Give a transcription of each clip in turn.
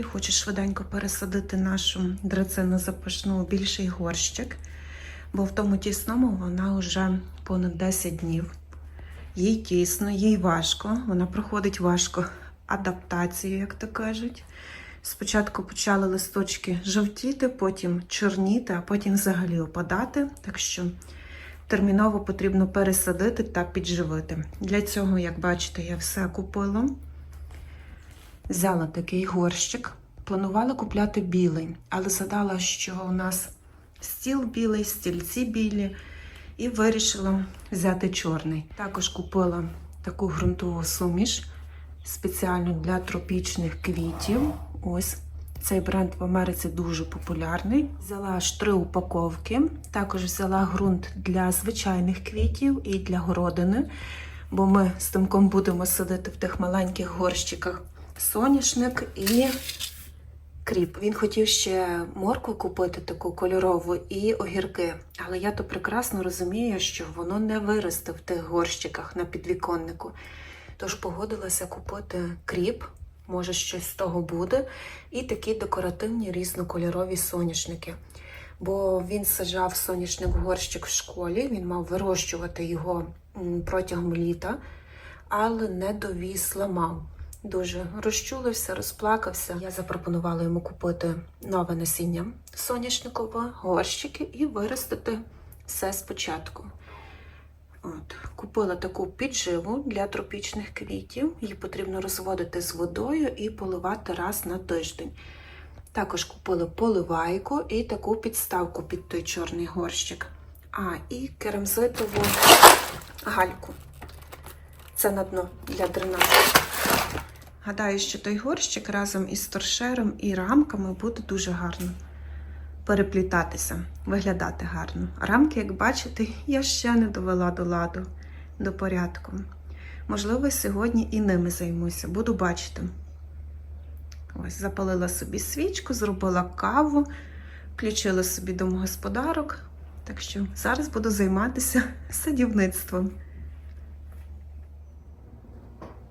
Школі хоче швиденько пересадити нашу драцену запашну у більший горщик, бо в тому тісному вона вже понад 10 днів. Їй тісно, їй важко. Вона проходить важко адаптацію, як то кажуть. Спочатку почали листочки жовтіти, потім чорніти, а потім взагалі опадати. Так що терміново потрібно пересадити та підживити. Для цього, як бачите, я все купила. Взяла такий горщик. Планувала купляти білий, але згадала, що у нас стіл білий, стільці білі, і вирішила взяти чорний. Також купила таку ґрунтову суміш спеціально для тропічних квітів. Ось цей бренд в Америці дуже популярний. Взяла аж три упаковки. Також взяла ґрунт для звичайних квітів і для городини, бо ми з тимком будемо садити в тих маленьких горщиках соняшник і кріп. Він хотів ще моркву купити таку кольорову і огірки. Але я то прекрасно розумію, що воно не виросте в тих горщиках на підвіконнику. Тож погодилася купити кріп, може щось з того буде, і такі декоративні різнокольорові соняшники. Бо він саджав соняшник горщик в школі, він мав вирощувати його протягом літа, але не довіз, ламав. Дуже розчулився, розплакався. Я запропонувала йому купити нове насіння соняшникове, горщики і виростити все спочатку. От, купила таку підживу для тропічних квітів. Її потрібно розводити з водою і поливати раз на тиждень. Також купила поливайку і таку підставку під той чорний горщик. А, і керамзитову гальку. Це на дно для дренажу. Гадаю, що той горщик разом із торшером і рамками буде дуже гарно переплітатися, виглядати гарно. Рамки, як бачите, я ще не довела до ладу, до порядку. Можливо, сьогодні і ними займуся, буду бачити. Ось, запалила собі свічку, зробила каву, включила собі домогосподарок. Так що зараз буду займатися садівництвом.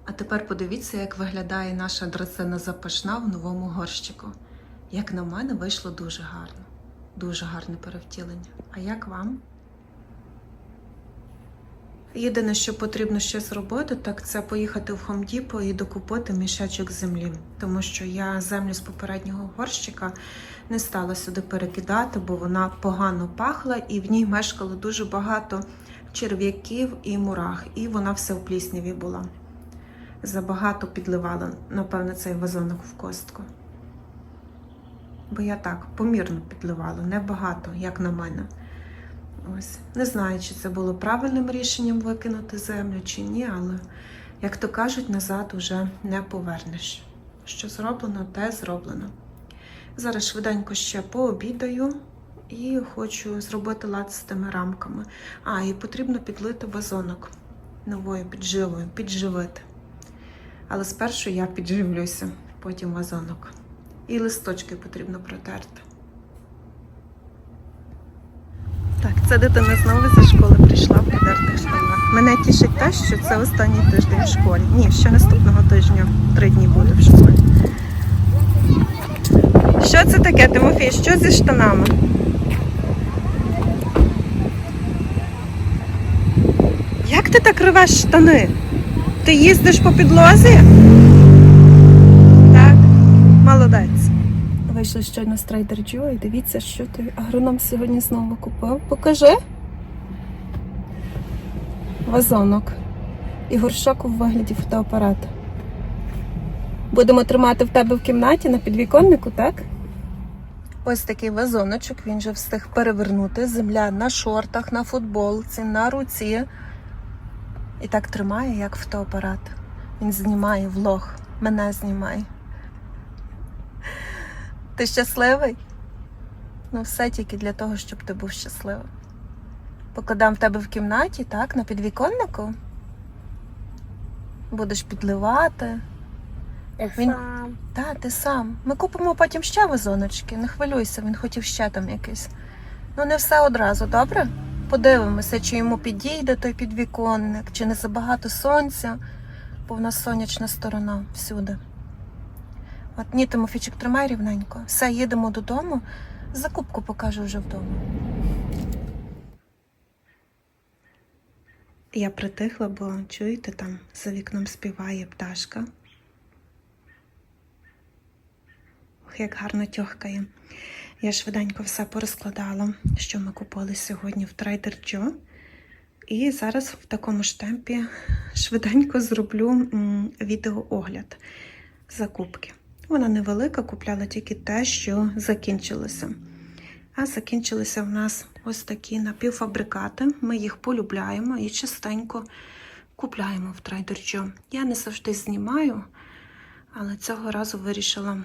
А тепер подивіться, як виглядає наша драцена запашна в новому горщику. Як на мене, вийшло дуже гарно. Дуже гарне перевтілення. А як вам? Єдине, що потрібно ще зробити, так це поїхати в Depot і докупити мішечок землі. Тому що я землю з попереднього горщика не стала сюди перекидати, бо вона погано пахла і в ній мешкало дуже багато черв'яків і мурах, і вона вся в плісняві була. Забагато підливала, напевно, цей вазонок в костку. Бо я так помірно підливала, небагато, як на мене. Ось. Не знаю, чи це було правильним рішенням викинути землю чи ні, але, як то кажуть, назад уже не повернеш. Що зроблено, те зроблено. Зараз швиденько ще пообідаю і хочу зробити лад з тими рамками. А, і потрібно підлити вазонок новою підживою, підживити. Але спершу я підживлюся, потім вазонок. І листочки потрібно протерти. Так, це дитина знову зі школи прийшла в подертих штанах. Мене тішить те, що це останній тиждень в школі. Ні, ще наступного тижня три дні буде в школі. Що це таке, Тимофій? Що зі штанами? Як ти так рвеш штани? Ти їздиш по підлозі? Так, молодець. Вийшли щойно з Trader Joe і дивіться, що той агроном сьогодні знову купив. Покажи. Вазонок. І горшок у вигляді фотоапарата. Будемо тримати в тебе в кімнаті на підвіконнику, так? Ось такий вазоночок, він вже встиг перевернути. Земля на шортах, на футболці, на руці. І так тримає, як фотоапарат. Він знімає влог, мене знімає. Ти щасливий? Ну, все тільки для того, щоб ти був щасливий. Покладам в тебе в кімнаті, так, на підвіконнику. Будеш підливати. Він- Сам. Та, ти сам. Ми купимо потім ще вазоночки. Не хвилюйся, він хотів ще там якийсь. Ну, не все одразу, добре? Подивимося, чи йому підійде той підвіконник, чи не забагато сонця, бо в нас сонячна сторона всюди. От ні, Тимофійчик, тримай рівненько. Все, їдемо додому. Закупку покажу вже вдома. Я притихла, бо чуєте, там за вікном співає пташка. Ох, як гарно тьохкає. Я швиденько все порозкладала, що ми купили сьогодні в Trader Joe. І зараз в такому ж темпі швиденько зроблю відеоогляд закупки. Вона невелика, купляла тільки те, що закінчилося. А закінчилися в нас ось такі напівфабрикати. Ми їх полюбляємо і частенько купляємо в Trader Joe. Я не завжди знімаю, але цього разу вирішила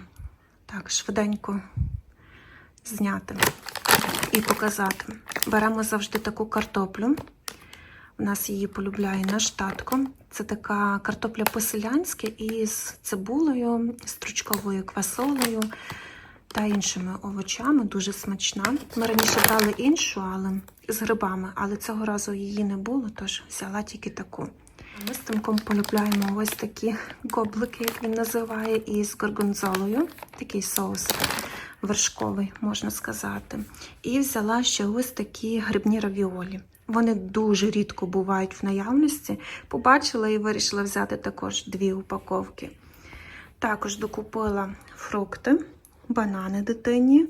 так швиденько зняти і показати. Беремо завжди таку картоплю. У нас її полюбляє наш татко. Це така картопля по-селянськи із цибулею, стручковою квасолею та іншими овочами. Дуже смачна. Ми раніше брали іншу, але з грибами, але цього разу її не було, тож взяла тільки таку. Ми з Тимком полюбляємо ось такі гоблики, як він називає, із горгонзолою. Такий соус вершковий, можна сказати. І взяла ще ось такі грибні равіолі. Вони дуже рідко бувають в наявності. Побачила і вирішила взяти також дві упаковки. Також докупила фрукти, банани дитині,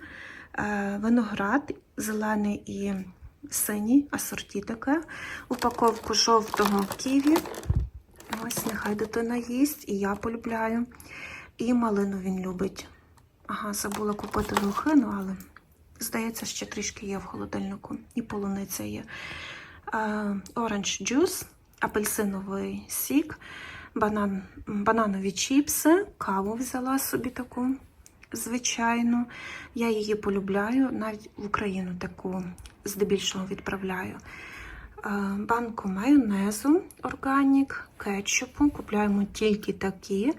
е, виноград, зелений і синій, асорті таке, упаковку жовтого ківі. Ось, нехай дитина їсть, і я полюбляю. І малину він любить. Ага, забула купити лохину, але здається, ще трішки є в холодильнику. І полуниця є. Оранж джус, апельсиновий сік, банан, бананові чіпси, каву взяла собі таку звичайну. Я її полюбляю, навіть в Україну таку здебільшого відправляю. Банку майонезу органік, кетчупу. Купляємо тільки такі.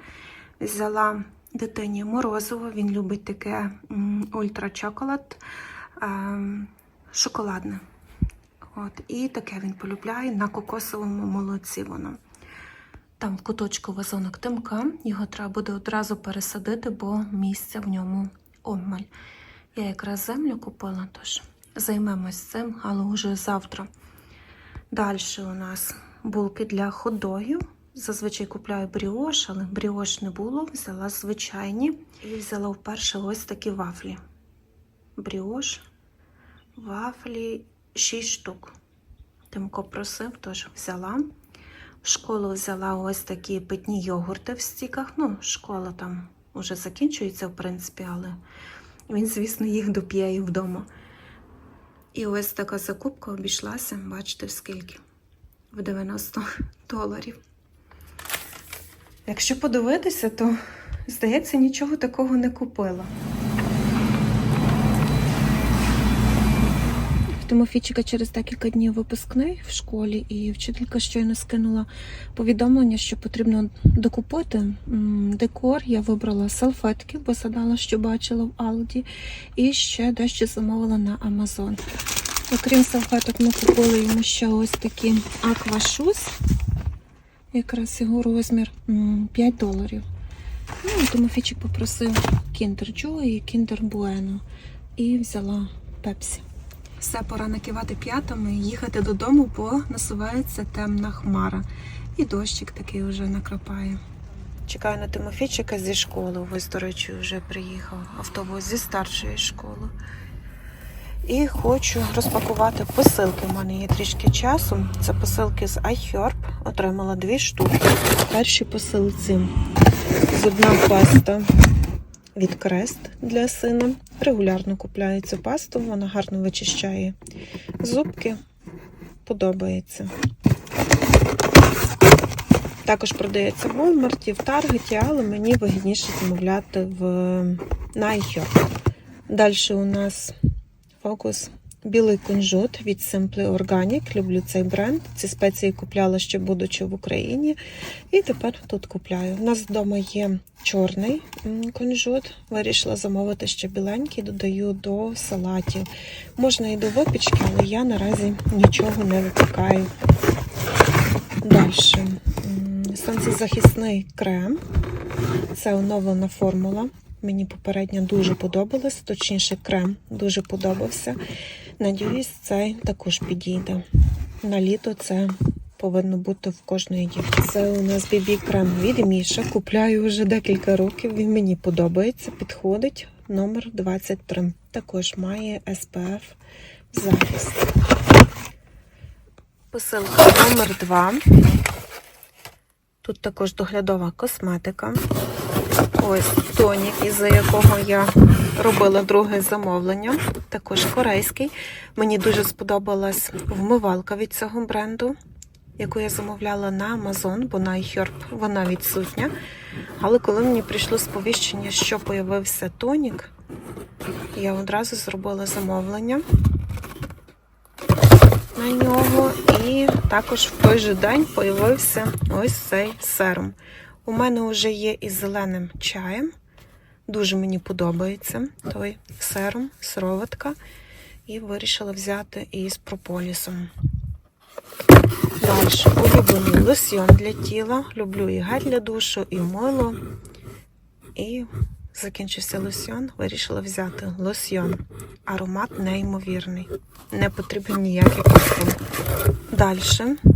Взяла дитині морозиво, він любить таке ультра чоколад, шоколадне. От, І таке він полюбляє на кокосовому молоці воно. Там в куточку вазонок тимка, його треба буде одразу пересадити, бо місця в ньому обмаль. Я якраз землю купила, тож займемось цим, але вже завтра. Далі у нас булки для ходогів. Зазвичай купляю бріош, але бріош не було. Взяла звичайні і взяла вперше ось такі вафлі. Бріош, вафлі 6 штук. Тимко просив, тож взяла. В школу взяла ось такі питні йогурти в стіках. Ну, школа там вже закінчується, в принципі, але він, звісно, їх доп'є і вдома. І ось така закупка обійшлася, бачите, в скільки? В 90 доларів. Якщо подивитися, то, здається, нічого такого не купила. Тимофійчика через декілька днів випускний в школі, і вчителька щойно скинула повідомлення, що потрібно докупити декор. Я вибрала салфетки, бо задала, що бачила в Алді, і ще дещо замовила на Амазон. Окрім салфеток, ми купили йому ще ось такі аквашуз. Якраз його розмір 5 доларів. Ну, Тимофійчик попросив Kinder Joy і Kinder Bueno. І взяла пепсі. Все, пора накивати п'ятами і їхати додому, бо насувається темна хмара. І дощик такий вже накрапає. Чекаю на Тимофійчика зі школи. Ось, до речі, вже приїхав автобус зі старшої школи. І хочу розпакувати посилки. У мене є трішки часу. Це посилки з iHerb. Отримала дві штуки. В першій посилці зубна паста від Крест для сина. Регулярно купляю цю пасту, вона гарно вичищає зубки. Подобається. Також продається в Walmart, в Таргеті, але мені вигідніше замовляти в на iHerb. Далі у нас фокус білий кунжут від Simply Organic. Люблю цей бренд. Ці спеції купляла ще будучи в Україні. І тепер тут купляю. У нас вдома є чорний кунжут. Вирішила замовити ще біленький, додаю до салатів. Можна і до випічки, але я наразі нічого не випікаю. Далі. Сонцезахисний крем Це оновлена формула. Мені попередня дуже подобалась, точніше, крем дуже подобався. Надіюсь, цей також підійде. На літо це повинно бути в кожної дівчини. Це у нас бібі крем від Міша. Купляю вже декілька років. Він мені подобається, підходить. Номер 23. Також має SPF захист. Посилка номер 2. Тут також доглядова косметика. Ось тонік, із-за якого я робила друге замовлення. Також корейський. Мені дуже сподобалась вмивалка від цього бренду, яку я замовляла на Amazon, бо на iHerb вона відсутня. Але коли мені прийшло сповіщення, що появився тонік, я одразу зробила замовлення на нього. І також в той же день появився ось цей серум. У мене вже є із зеленим чаєм. Дуже мені подобається той сером, сироватка. І вирішила взяти із прополісом. Далі улюблений лосьйон для тіла. Люблю і гель для душу, і мило. І закінчився лосьйон. Вирішила взяти лосьйон. Аромат неймовірний. Не потрібен ніякий парфум. Далі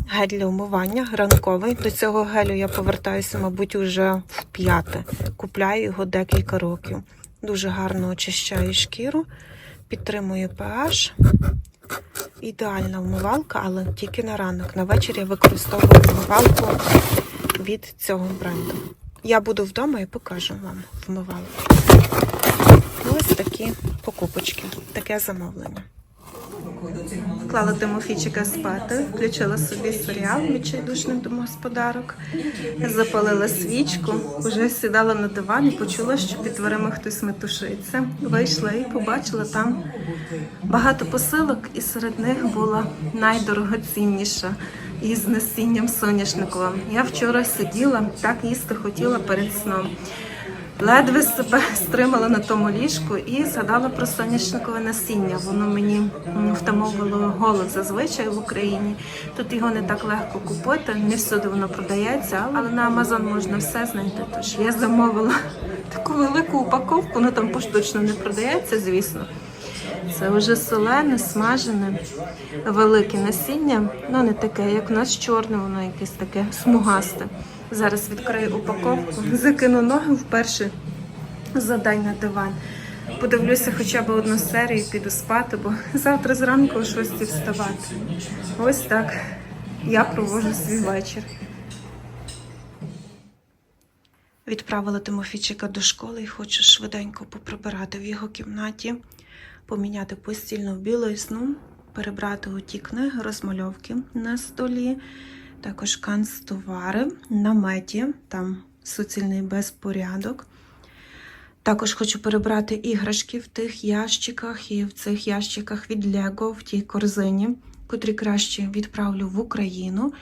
гель для умивання ранковий. До цього гелю я повертаюся, мабуть, уже в п'яте. Купляю його декілька років. Дуже гарно очищає шкіру, підтримує pH. Ідеальна вмивалка, але тільки на ранок. На вечір я використовую вмивалку від цього бренду. Я буду вдома і покажу вам вмивалку. Ось такі покупочки, таке замовлення. Вклала Тимофійчика спати, включила собі серіал відчайдушних домогосподарок, запалила свічку, вже сідала на диван і почула, що під дверима хтось метушиться. Вийшла і побачила там багато посилок, і серед них була найдорогоцінніша із насінням соняшниковим. Я вчора сиділа, так їсти хотіла перед сном. Ледве себе стримала на тому ліжку і згадала про соняшникове насіння. Воно мені м, втамовувало голод зазвичай в Україні. Тут його не так легко купити, не всюди воно продається, але на Амазон можна все знайти. Тож я замовила таку велику упаковку, ну там поштучно не продається, звісно. Це вже солене, смажене, велике насіння. Ну не таке, як у нас чорне, воно якесь таке смугасте. Зараз відкрию упаковку, закину ноги вперше за день на диван. Подивлюся хоча б одну серію, піду спати, бо завтра зранку о 6 вставати. Ось так я проводжу свій вечір. Відправила Тимофійчика до школи і хочу швиденько поприбирати в його кімнаті, поміняти постільну білизну, перебрати оті книги, розмальовки на столі, також канцтовари, наметі, там суцільний безпорядок. Також хочу перебрати іграшки в тих ящиках і в цих ящиках від Лего в тій корзині, котрі краще відправлю в Україну,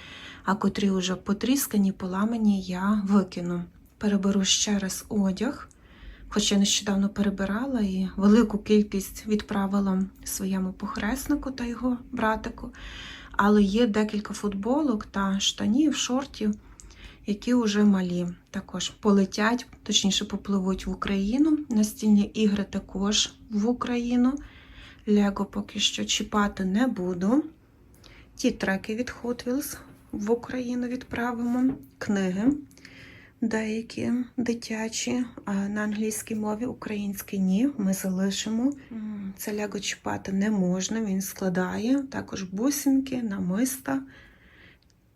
а котрі вже потріскані, поламані, я викину. Переберу ще раз одяг, хоча нещодавно перебирала і велику кількість відправила своєму похреснику та його братику. Але є декілька футболок та штанів, шортів, які вже малі. Також полетять, точніше, попливуть в Україну. Настільні ігри також в Україну. Лего поки що чіпати не буду. Ті треки від Hot Wheels в Україну відправимо. Книги деякі дитячі, а на англійській мові, українській ні. Ми залишимо. Це Лего чіпати не можна, він складає. Також бусинки, намиста.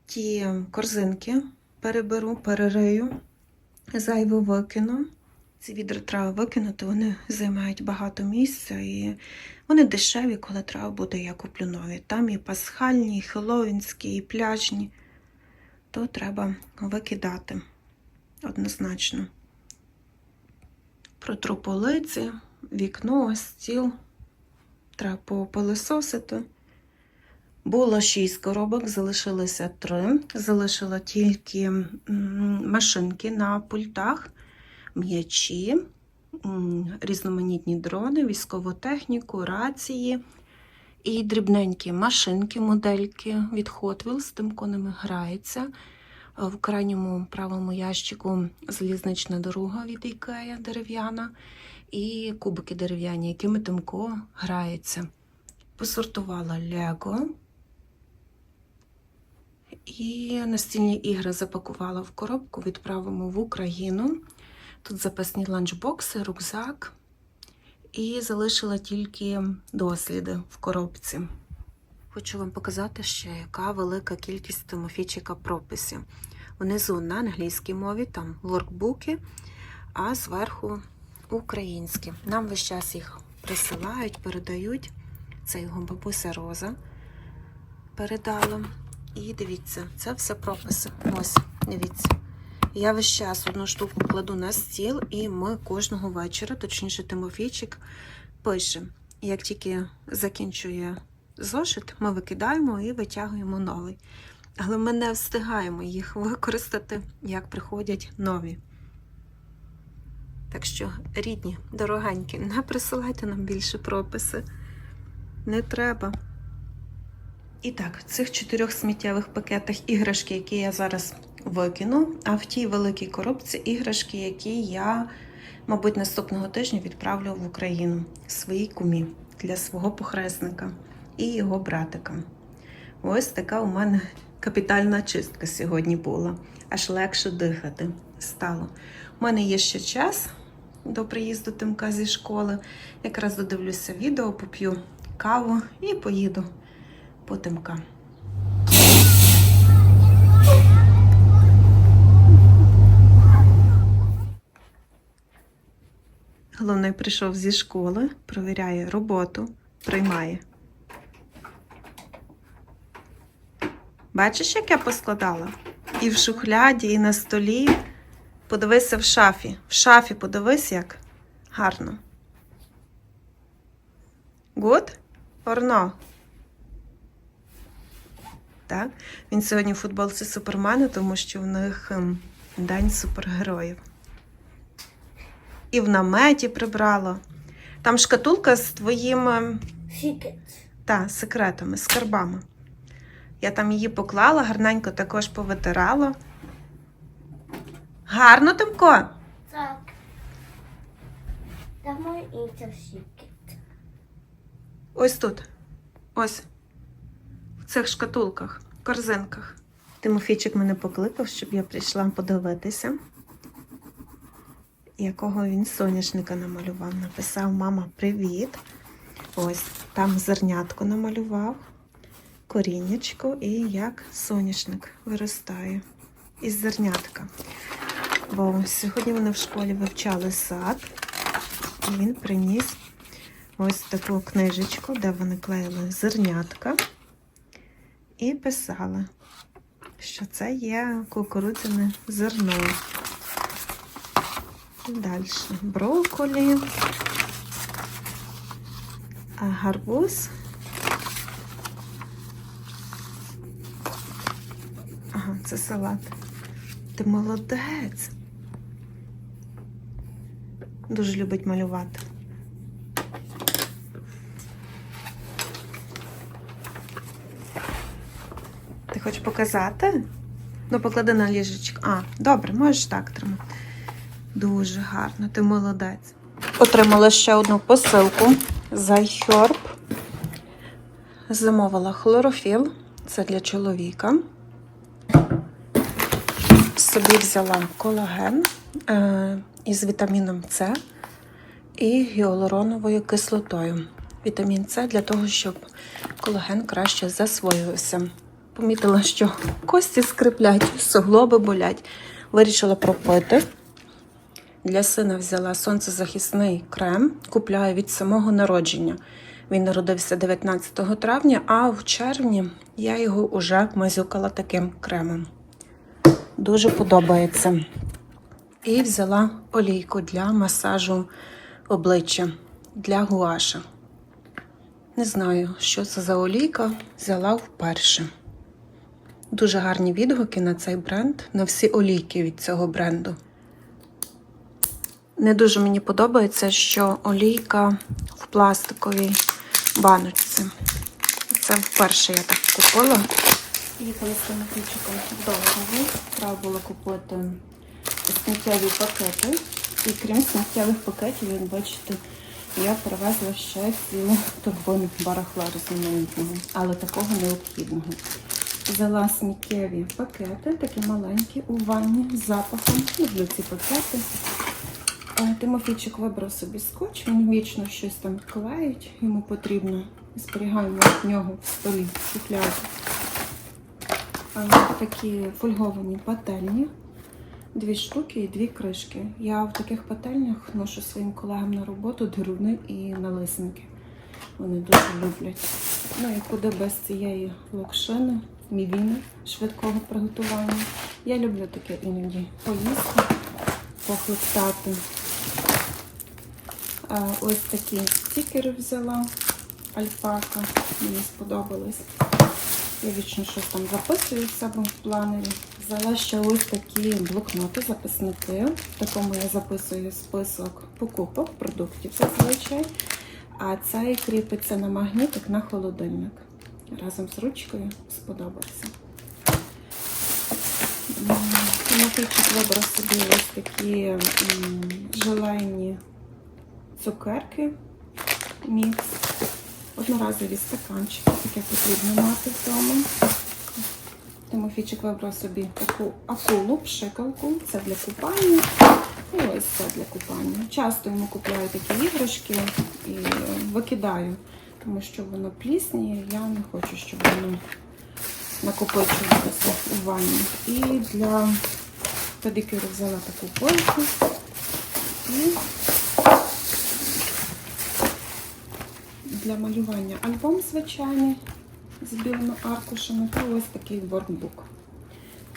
Ті корзинки переберу, перерию, зайве викину. Ці відра треба викинути, вони займають багато місця і вони дешеві, коли треба буде, я куплю нові. Там і пасхальні, і хеллоуінські, і пляжні. То треба викидати однозначно. Протру полиці, вікно, стіл. Треба попилисосити. Було шість коробок, залишилося три. Залишила тільки машинки на пультах, м'ячі, різноманітні дрони, військову техніку, рації і дрібненькі машинки, модельки від Hot Wheels, тим коними грається. В крайньому правому ящику залізнична дорога від Ікея дерев'яна і кубики дерев'яні, якими Тимко грається. Посортувала Лего і настільні ігри запакувала в коробку, відправимо в Україну. Тут запасні ланчбокси, рюкзак. І залишила тільки досліди в коробці. Хочу вам показати ще, яка велика кількість Тимофійчика прописів. Внизу на англійській мові, там воркбуки, а зверху українські. Нам весь час їх присилають, передають. Це його бабуся Роза передала. І дивіться, це все прописи. Ось, дивіться. Я весь час одну штуку кладу на стіл, і ми кожного вечора, точніше, Тимофійчик пише. Як тільки закінчує зошит, ми викидаємо і витягуємо новий. Але ми не встигаємо їх використати, як приходять нові. Так що, рідні, дорогенькі, не присилайте нам більше прописи. Не треба. І так, в цих чотирьох сміттєвих пакетах іграшки, які я зараз викину, а в тій великій коробці іграшки, які я, мабуть, наступного тижня відправлю в Україну своїй кумі для свого похресника і його братика. Ось така у мене капітальна чистка сьогодні була. Аж легше дихати стало. У мене є ще час до приїзду Тимка зі школи. Якраз додивлюся відео, поп'ю каву і поїду по Тимка. Головний прийшов зі школи, провіряє роботу, приймає. Бачиш, як я поскладала? І в шухляді, і на столі. Подивися в шафі. В шафі подивись, як гарно. Good? Or no? Так? Він сьогодні в футболці Супермена, тому що в них ем, День супергероїв. І в наметі прибрало. Там шкатулка з твоїми Secret. та, секретами, скарбами. Я там її поклала, гарненько також повитирала. Гарно, Тимко? Так. Інший secret. Ось тут. Ось. В цих шкатулках, корзинках. Тимофійчик мене покликав, щоб я прийшла подивитися, якого він соняшника намалював. Написав мама, привіт. Ось там зернятко намалював, коріннячко і як соняшник виростає із зернятка. Бо сьогодні вони в школі вивчали сад, і він приніс ось таку книжечку, де вони клеїли зернятка і писали, що це є кукурудзяне зерно. Далі брокколі, гарбуз. Ага, це салат. Ти молодець. Дуже любить малювати. Ти хочеш показати? Ну, поклади на ліжечко. А, добре, можеш так тримати. Дуже гарно, ти молодець. Отримала ще одну посилку з iHerb. Замовила хлорофіл. Це для чоловіка. Собі взяла колаген е, із вітаміном С і гіалуроновою кислотою. Вітамін С для того, щоб колаген краще засвоювався. Помітила, що кості скриплять, суглоби болять. Вирішила пропити. Для сина взяла сонцезахисний крем, купляю від самого народження. Він народився 19 травня, а в червні я його уже мазюкала таким кремом. Дуже подобається. І взяла олійку для масажу обличчя для гуаша. Не знаю, що це за олійка, взяла вперше. Дуже гарні відгуки на цей бренд, на всі олійки від цього бренду. Не дуже мені подобається, що олійка в пластиковій баночці. Це вперше я так купила. Їхали з тим ключиком в. Треба було купити сміттєві пакети. І крім сміттєвих пакетів, як бачите, я привезла ще цілу торбину барахла різноманітного, але такого необхідного. Взяла сміттєві пакети, такі маленькі, у ванні з запахом. Люблю ці пакети. Е, Тимофійчик вибрав собі скотч, він вічно щось там клеїть, йому потрібно. Зберігаємо в нього в столі шухляду. Е, Такі фольговані пательні, дві штуки і дві кришки. Я в таких пательнях ношу своїм колегам на роботу деруни і налисники. Вони дуже люблять. Ну і куди без цієї локшини, мівіни швидкого приготування. Я люблю таке іноді поїсти, похлептати. Ось такі стікери взяла альпака. Мені сподобались. Я вічно щось там записую в себе в планері. Взяла ще ось такі блокноти, записники. В такому я записую список покупок продуктів зазвичай. А цей кріпиться на магнітик на холодильник. Разом з ручкою сподобався. М, вибрав собі ось такі м, желейні цукерки мікс. Одноразові стаканчики, таке потрібно мати вдома. Тимофійчик вибрав собі таку акулу, пшикалку. Це для купання. Ось це для купання. Часто йому купляю такі іграшки і викидаю, тому що воно плісніє. Я не хочу, щоб воно накопичувалося у ванні. І для педикюру взяла таку польку. Для малювання альбом звичайний з білими аркушами та ось такий воркбук.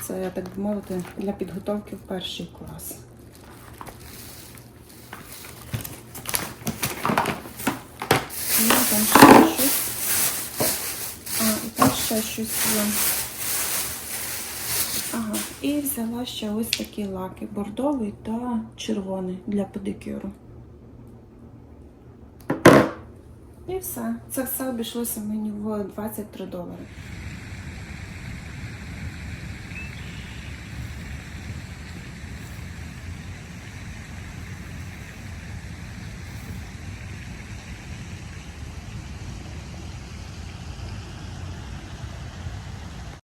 Це, так би мовити, для підготовки в перший клас. І там ще щось. А, і там ще щось є. Ага, і взяла ще ось такі лаки бордовий та червоний для педикюру. І все. Це все обійшлося мені в 23 долари.